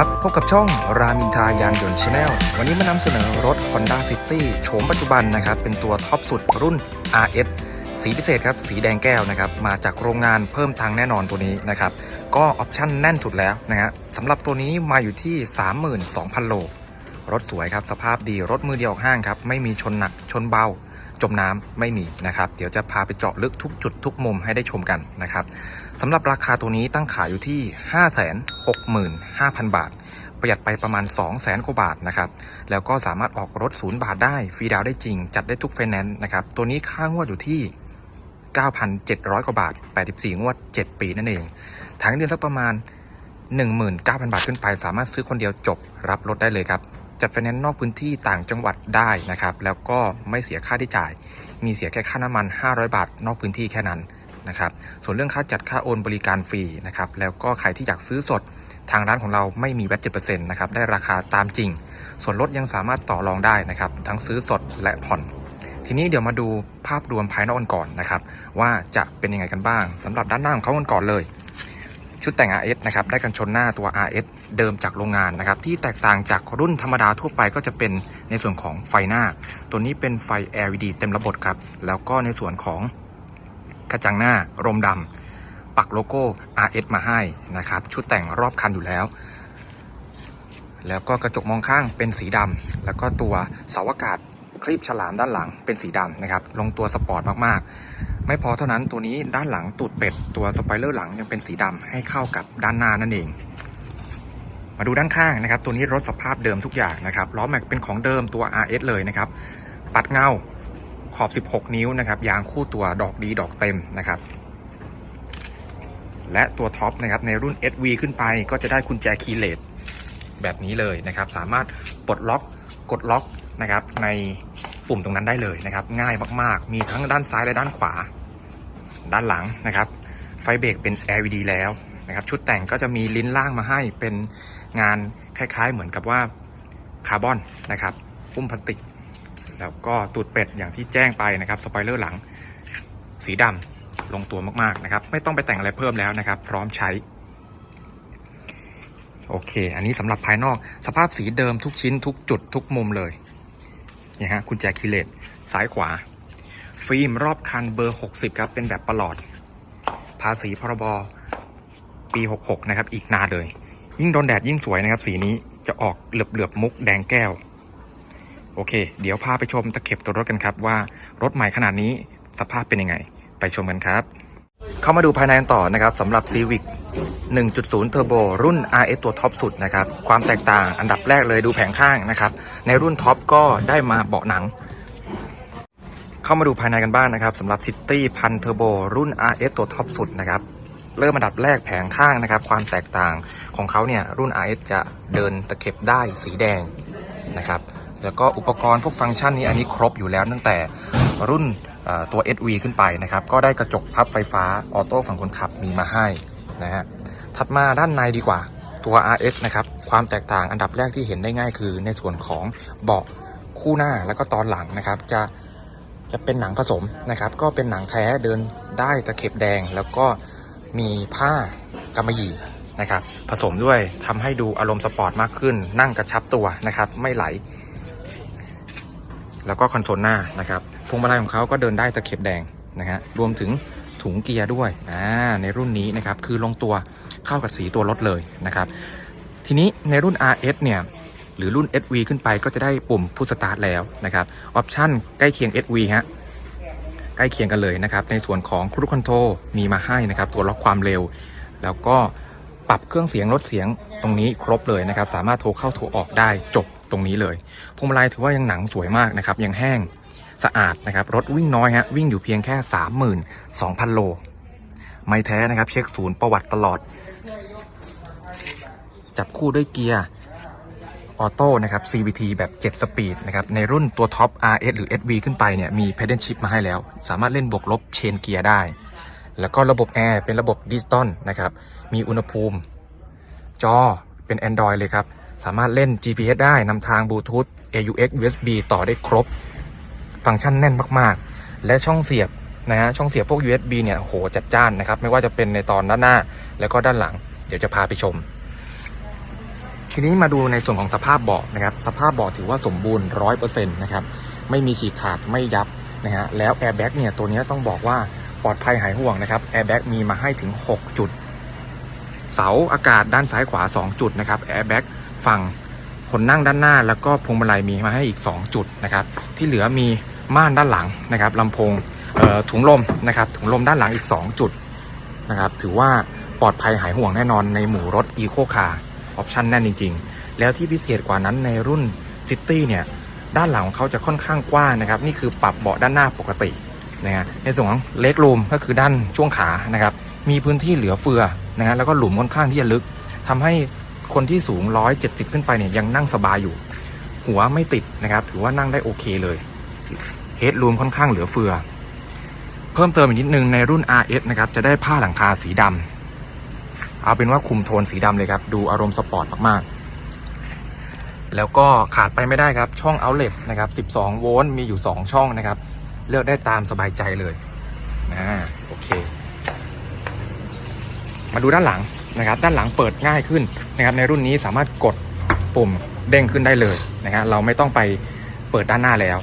ครับ พบกับช่องรามินทายานยนต์ชาแนลวันนี้มานำเสนอรถ Honda City โฉมปัจจุบันนะครับ เป็นตัวท็อปสุดรุ่น RS สีพิเศษครับ สีแดงแก้วนะครับ มาจากโรงงานเพิ่มทางแน่นอนตัวนี้นะครับ ก็ออปชั่นแน่นสุดแล้วนะฮะสำหรับตัวนี้มาอยู่ที่ 32,000 โล รถสวยครับ สภาพดีรถมือเดียวห้างครับ ไม่มีชนหนักชนเบา จมน้ำไม่มีนะครับเดี๋ยวจะพาไปเจาะลึกทุกจุดทุกมุมให้ได้ชมกันนะครับสำหรับราคาตัวนี้ตั้งขายอยู่ที่ 565,000 บาท ประหยัดไปประมาณ 200,000กว่าบาทนะครับแล้วก็สามารถออกรถศูนย์บาทได้ฟรีดาวน์ได้จริง จัดได้ทุกไฟแนนซ์นะครับตัวนี้ค่างวดอยู่ที่ 9,700 กว่าบาท 84 งวด 7 ปีนั่นเองถังเดือนสักประมาณ 19,000 บาทขึ้นไป สามารถซื้อคนเดียวจบรับรถได้เลยครับ จัดไฟแนนซ์นอกพื้นที่ต่างจังหวัดได้นะครับ แล้วก็ไม่เสียค่าที่จ่าย มีเสียแค่ค่าน้ำมัน 500 บาท นอกพื้นที่แค่นั้นนะครับ ส่วนเรื่องค่าจัดค่าโอนบริการฟรีนะครับ แล้วก็ใครที่อยากซื้อสดทางร้านของเราไม่มีแวต7%นะครับ ได้ราคาตามจริง ส่วนลดยังสามารถต่อรองได้นะครับ ทั้งซื้อสดและผ่อน ทีนี้เดี๋ยวมาดูภาพรวมภายนอกกันก่อนนะครับ ว่าจะเป็นยังไงกันบ้างสำหรับด้านหน้าของเขากันก่อนเลย ชุดแต่ง RS นะครับได้กันชนหน้าตัว RS เดิมจากโรงงานนะครับที่แตกต่างจากรุ่นธรรมดาทั่วไปก็จะเป็นในส่วนของไฟหน้า ตัวนี้เป็นไฟ LED เต็มระบบครับแล้วก็ในส่วนของกระจังหน้ารมดำปักโลโก้ RS มาให้นะครับชุดแต่งรอบคันอยู่แล้ว แล้วก็กระจกมองข้างเป็นสีดำแล้วก็ตัวเสาอากาศ คลีบฉลามด้านหลังเป็นสีดำนะครับ ลงตัวสปอร์ตมากๆ ไม่พอเท่านั้นตัวนี้ด้านหลังตูดเป็ด ตัวสไปเลอร์หลังยังเป็นสีดำให้เข้ากับด้านหน้านั่นเอง มาดูด้านข้างนะครับ ตัวนี้รถสภาพเดิมทุกอย่างนะครับล้อแม็กเป็นของเดิมตัว RS เลยนะครับ ปัดเงาขอบ 16 นิ้วนะครับ ยางคู่ตัวดอกดีดอกเต็มนะครับ และตัวท็อปนะครับในรุ่น SV ขึ้นไปก็จะได้กุญแจคีย์เลสแบบนี้เลยนะครับ สามารถปลดล็อกกดล็อก นะครับ ในปุ่มตรงนั้นได้เลยนะครับ ง่ายมากๆ มีทั้งด้านซ้ายและด้านขวา ด้านหลังนะครับ ไฟเบรกเป็น LED แล้วนะครับ ชุดแต่งก็จะมีลิ้นล่างมาให้เป็นงานคล้ายๆ เหมือนกับว่าคาร์บอนนะครับพุ่มพลาสติก แล้วก็ตูดเป็ดอย่างที่แจ้งไปนะครับสปอยเลอร์หลัง สีดำลงตัวมากๆนะครับ ไม่ต้องไปแต่งอะไรเพิ่มแล้วนะครับ พร้อมใช้โอเค อันนี้สำหรับภายนอก สภาพสีเดิมทุกชิ้นทุกจุดทุกมุมเลย นี่ฮะคุณแจคิเลตซ้ายขวา ฟิล์มรอบคันเบอร์ 60 ครับ เป็นแบบประหลอด ภาษีพรบปี 66 นะครับ อีกนานเลย ยิ่งโดนแดดยิ่งสวยนะครับ สีนี้จะออกเหลือบเหลือบๆมุกแดงแก้ว โอเค เดี๋ยวพาไปชมตะเข็บตัวรถกันครับ ว่ารถใหม่ขนาดนี้สภาพเป็นยังไง ไปชมกันครับ เข้ามาดูภายในกันต่อนะครับสำหรับ Civic 1.0 Turbo รุ่น RS ตัวท็อปสุดนะครับ ความแตกต่างอันดับแรกเลยดูแผงข้างนะครับ ในรุ่นท็อปก็ได้มาเบาะหนัง เข้ามาดูภายในกันบ้างนะครับสำหรับ City พันเทอร์โบรุ่น RS ตัวท็อปสุดนะครับ เริ่มอันดับแรกแผงข้างนะครับ ความแตกต่างของเขาเนี่ยรุ่น RS จะเดินตะเข็บได้สีแดงนะครับ แล้วก็อุปกรณ์พวกฟังก์ชันนี้อันนี้ครบอยู่แล้วตั้งแต่รุ่น ตัว SV ขึ้นไปนะครับ ก็ได้กระจกพับไฟฟ้าออโต้ฝั่งคนขับมีมาให้นะฮะ ถัดมาด้านในดีกว่าตัว RS นะครับ ความแตกต่างอันดับแรกที่เห็นได้ง่ายคือ ในส่วนของเบาะคู่หน้าแล้วก็ตอนหลังนะครับ จะจะเป็นหนังผสมนะครับ ก็เป็นหนังแท้เดินได้ตะเข็บแดง แล้วก็มีผ้ากำมะหยี่นะครับ ผสมด้วยทำให้ดูอารมณ์สปอร์ตมากขึ้น นั่งกระชับตัวนะครับ ไม่ไหล แล้วก็คอนโซลหน้านะครับพวงมาลัยของเขาก็เดินได้ตะเข็บแดงนะฮะรวมถึงถุงเกียร์ด้วยอ่าในรุ่นนี้นะครับคือลงตัวเข้ากับสีตัวรถเลยนะครับทีนี้ในรุ่น RS เนี่ยหรือรุ่น SV ขึ้นไปก็จะได้ปุ่มพุชสตาร์ทแล้วนะครับออปชั่นใกล้เคียง SV ฮะใกล้เคียงกันเลยนะครับในส่วนของครูคอนโทรมีมาให้นะครับตัวล็อกความเร็ว แล้วก็ปรับเครื่องเสียงลดเสียงตรงนี้ครบเลยนะครับ สามารถโทรเข้าโทรออกได้จบ ตรงนี้เลยพวงมาลัยถือว่ายังหนังสวยมากนะครับ ยังแห้งสะอาดนะครับ รถวิ่งน้อยฮะวิ่งอยู่เพียงแค่ 32,000 โล ไม่แท้นะครับ เช็คศูนย์ประวัติตลอด จับคู่ด้วยเกียร์ออโต้นะครับ CVT แบบ 7 สปีดนะครับ ในรุ่นตัวท็อป RS หรือ SV ขึ้นไปเนี่ย มี Pedal Shift มาให้แล้ว สามารถเล่นบวกลบเชนเกียร์ได้ แล้วก็ระบบแอร์เป็นระบบดิจิตอลนะครับ มีอุณหภูมิ จอเป็น Android เลยครับ สามารถเล่น GPS ได้นำทางบลูทูธ AUX USB ต่อได้ครบ ฟังก์ชันแน่นมากๆ และช่องเสียบนะฮะช่องเสียบพวก USB เนี่ยโหจัดจ้านนะครับ ไม่ว่าจะเป็นในตอนด้านหน้า แล้วก็ด้านหลัง เดี๋ยวจะพาไปชม ทีนี้มาดูในส่วนของสภาพเบาะนะครับ สภาพเบาะถือว่าสมบูรณ์ร้อยเปอร์เซ็นต์นะครับ ไม่มีฉีกขาดไม่ยับนะฮะแล้วแอร์แบ็กเนี่ยตัวนี้ต้องบอกว่าปลอดภัยหายห่วงนะครับแอร์แบ็กมีมาให้ถึง 6 จุด เสาอากาศด้านซ้ายขวา 2 จุดนะครับแอร์แบ็ก ฝั่งคนนั่งด้านหน้า แล้วก็พวงมาลัยมีมาให้อีก 2 จุดนะครับ ที่เหลือมีม่านด้านหลังนะครับลำโพงถุงลมนะครับถุงลมด้านหลังอีก 2 จุดนะครับถือว่าปลอดภัยหายห่วงแน่นอนในหมู่รถ Eco Car ออปชั่นแน่นจริง ๆ แล้วที่พิเศษกว่านั้นในรุ่น City เนี่ยด้านหลังของเขาจะค่อนข้างกว้างนะครับ นี่คือปรับเบาะด้านหน้าปกตินะฮะในส่วนของเล็กรูมก็คือด้านช่วงขานะครับ มีพื้นที่เหลือเฟือนะฮะแล้วก็หลุมค่อนข้างที่จะลึกทำให้ คนที่สูง 170 ขึ้นไปเนี่ยยังนั่งสบายอยู่ หัวไม่ติดนะครับ ถือว่านั่งได้โอเคเลยเฮดรูมค่อนข้างเหลือเฟือ เพิ่มเติมอีกนิดนึงในรุ่น RS นะครับ จะได้ผ้าหลังคาสีดำเอาเป็นว่าคุมโทนสีดำเลยครับ ดูอารมณ์สปอร์ตมากๆ แล้วก็ขาดไปไม่ได้ครับ ช่อง outlet นะครับ 12 โวลต์มีอยู่ 2 ช่องนะครับ เลือกได้ตามสบายใจเลยนะโอเค มาดูด้านหลัง นะครับด้านหลังเปิดง่ายขึ้นนะครับในรุ่นนี้สามารถกดปุ่มเด้งขึ้นได้เลยนะฮะเราไม่ต้องไปเปิดด้านหน้าแล้ว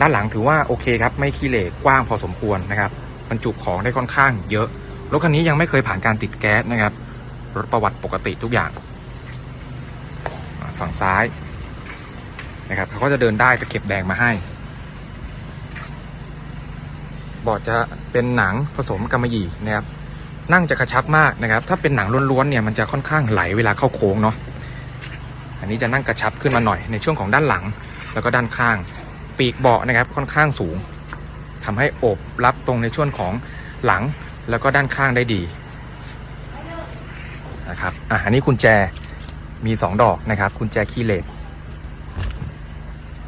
ด้านหลังถือว่าโอเคครับไม่ขี้เหร่กว้างพอสมควรนะครับบรรจุของได้ค่อนข้างเยอะรถคันนี้ยังไม่เคยผ่านการติดแก๊สนะครับรถประวัติปกติทุกอย่างฝั่งซ้ายนะครับเขาก็จะเดินได้ตะเข็บแดงมาให้เบาะจะเป็นหนังผสมกำมะหยี่นะครับ นั่งจะกระชับมากนะครับ ถ้าเป็นหนังล้วนๆเนี่ยมันจะค่อนข้างไหลเวลาเข้าโค้งเนาะอันนี้จะนั่งกระชับขึ้นมาหน่อยในช่วงของด้านหลัง แล้วก็ด้านข้าง ปีกเบาะนะครับค่อนข้างสูงทำให้โอบรับตรงในช่วงของหลังแล้วก็ด้านข้างได้ดีนะครับอะอันนี้กุญแจมี 2 ดอกนะครับกุญแจคีย์เลส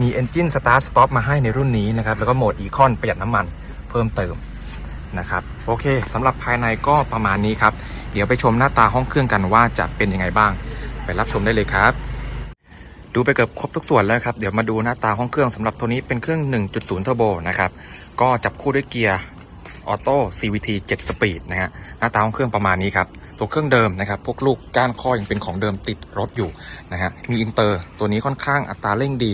มี Engine Start Stop มาให้ในรุ่นนี้นะครับ แล้วก็โหมด Econ ประหยัดน้ำมันเพิ่มเติม นะครับโอเคสำหรับภายในก็ประมาณนี้ครับ เดี๋ยวไปชมหน้าตาห้องเครื่องกันว่าจะเป็นยังไงบ้าง ไปรับชมได้เลยครับ ดูไปเกือบครบทุกส่วนแล้วครับเดี๋ยวมาดูหน้าตาห้องเครื่องสำหรับตัวนี้เป็นเครื่อง 1.0 Turbo นะครับก็จับคู่ด้วยเกียร์ออโต้ CVT 7 Speed นะฮะหน้าตาห้องเครื่องประมาณนี้ครับ ตัวเครื่องเดิมนะครับ พวกลูกก้านข้อยังเป็นของเดิมติดรถอยู่นะฮะมีอินเตอร์ตัวนี้ค่อนข้างอัตราเร่งดี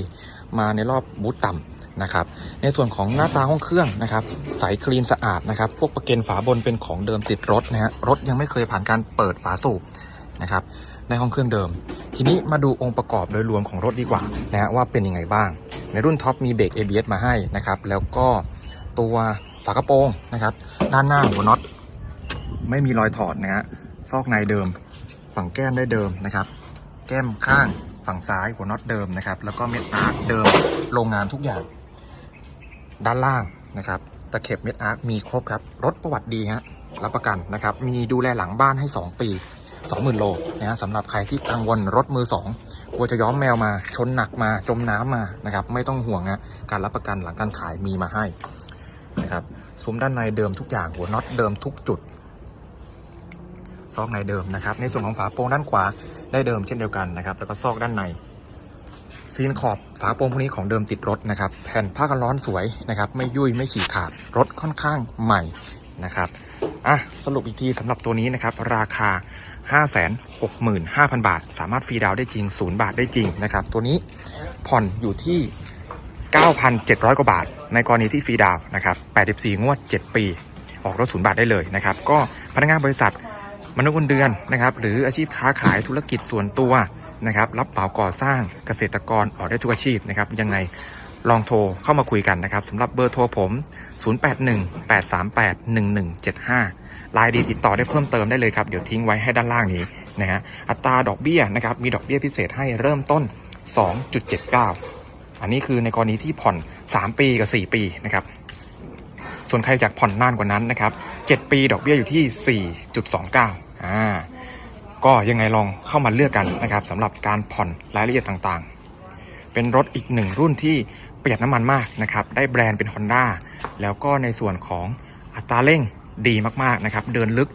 มาในรอบบูตต่ำนะครับในส่วนของหน้าตาห้องเครื่องนะครับใสคลีนสะอาดนะครับ พวกประเกนฝาบนเป็นของเดิมติดรถนะฮะรถยังไม่เคยผ่านการเปิดฝาสูบนะครับในห้องเครื่องเดิม ทีนี้มาดูองค์ประกอบโดยรวมของรถดีกว่านะฮะว่าเป็นยังไงบ้าง ในรุ่นท็อปมีเบรก ABS มาให้นะครับแล้วก็ตัวฝากระโปรงนะครับ ด้านหน้าหัวน็อตไม่มีรอยถอดนะฮะซอกในเดิม ฝั่งแก้มได้เดิมนะครับ แก้มข้าง ฝั่งซ้ายหัวน็อตเดิมนะครับ แล้วก็เม็ดอาร์คเดิมโรงงานทุกอย่าง ด้านล่างนะครับ ตะเข็บเม็ดอาร์คมีครบครับ รถประวัติดีฮะรับประกันนะครับ มีดูแลหลังบ้านให้ 2 ปี 20,000 โลนะฮะสำหรับใครที่กังวลรถมือ2กลัวจะย้อมแมวมาชนหนักมาจมน้ำมานะครับ ไม่ต้องห่วงฮะการรับประกันหลังการขายมีมาให้นะครับซุ้มด้านในเดิมทุกอย่างหัวน็อตเดิมทุกจุดซอกในเดิมนะครับ ในส่วนของฝาโปรงด้านขวา ได้เดิมเช่นเดียวกันนะครับ แล้วก็ซอกด้านใน ซีนขอบฝาโปรงพวกนี้ของเดิมติดรถนะครับ แผ่นผ้ากันร้อนสวยนะครับ ไม่ยุ่ยไม่ฉีกขาด รถค่อนข้างใหม่นะครับอะสรุปอีกทีสำหรับตัวนี้นะครับ ราคา 565,000 บาท สามารถฟรีดาวได้จริง 0 บาทได้จริงนะครับ ตัวนี้ผ่อนอยู่ที่ 9,700 กว่าบาท ในกรณีที่ฟรีดาวน์นะครับ 84 งวด 7 ปี ออกรถ 0 บาทได้เลยนะครับ ก็พนักงานบริษัท มนุษย์เงินเดือนนะครับ หรืออาชีพค้าขายธุรกิจส่วนตัวนะครับ รับเหมาก่อสร้างเกษตรกรออกได้ทุกอาชีพนะครับ ยังไงลองโทรเข้ามาคุยกันนะครับสำหรับเบอร์โทรผม 0818381175 ลายดีติดต่อได้เพิ่มเติมได้เลยครับ เดี๋ยวทิ้งไว้ให้ด้านล่างนี้นะฮะอัตราดอกเบี้ยนะครับ มีดอกเบี้ยพิเศษให้เริ่มต้น 2.79 อันนี้คือในกรณีที่ผ่อน 3 ปีกับ 4 ปีนะครับ ส่วนใครอยากผ่อนนานกว่านั้นนะครับ 7 ปีดอกเบี้ยอยู่ที่ 4.29 อ่าก็ยังไงลองเข้ามาเลือกกันนะครับสำหรับการผ่อนรายละเอียดต่างๆ เป็นรถอีกหนึ่งรุ่นที่ประหยัดน้ำมันมากนะครับ ได้แบรนด์เป็น Honda แล้วก็ในส่วนของอัตราเร่งดีมากๆนะครับ เดินลึก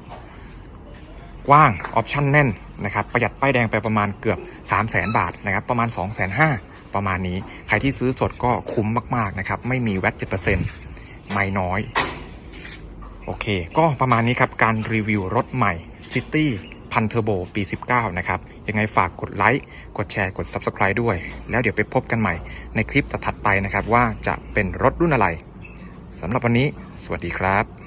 กว้างออปชั่นแน่นนะครับ ประหยัดป้ายแดงไปประมาณเกือบ 3 0 0 0 0 0บาทนะครับ ประมาณ 2 5 0 0 0ประมาณนี้ ใครที่ซื้อสดก็คุ้มมากๆนะครับ ไม่มีแวต7%ไม่น้อย โอเค ก็ประมาณนี้ครับ การรีวิวรถใหม่ City พันเทอร์โบปี 19 นะครับ ยังไงฝากกดไลค์ กดแชร์ กด Subscribe ด้วย แล้วเดี๋ยวไปพบกันใหม่ในคลิปถัดไปนะครับ ว่าจะเป็นรถรุ่นอะไรสำหรับวันนี้ สวัสดีครับ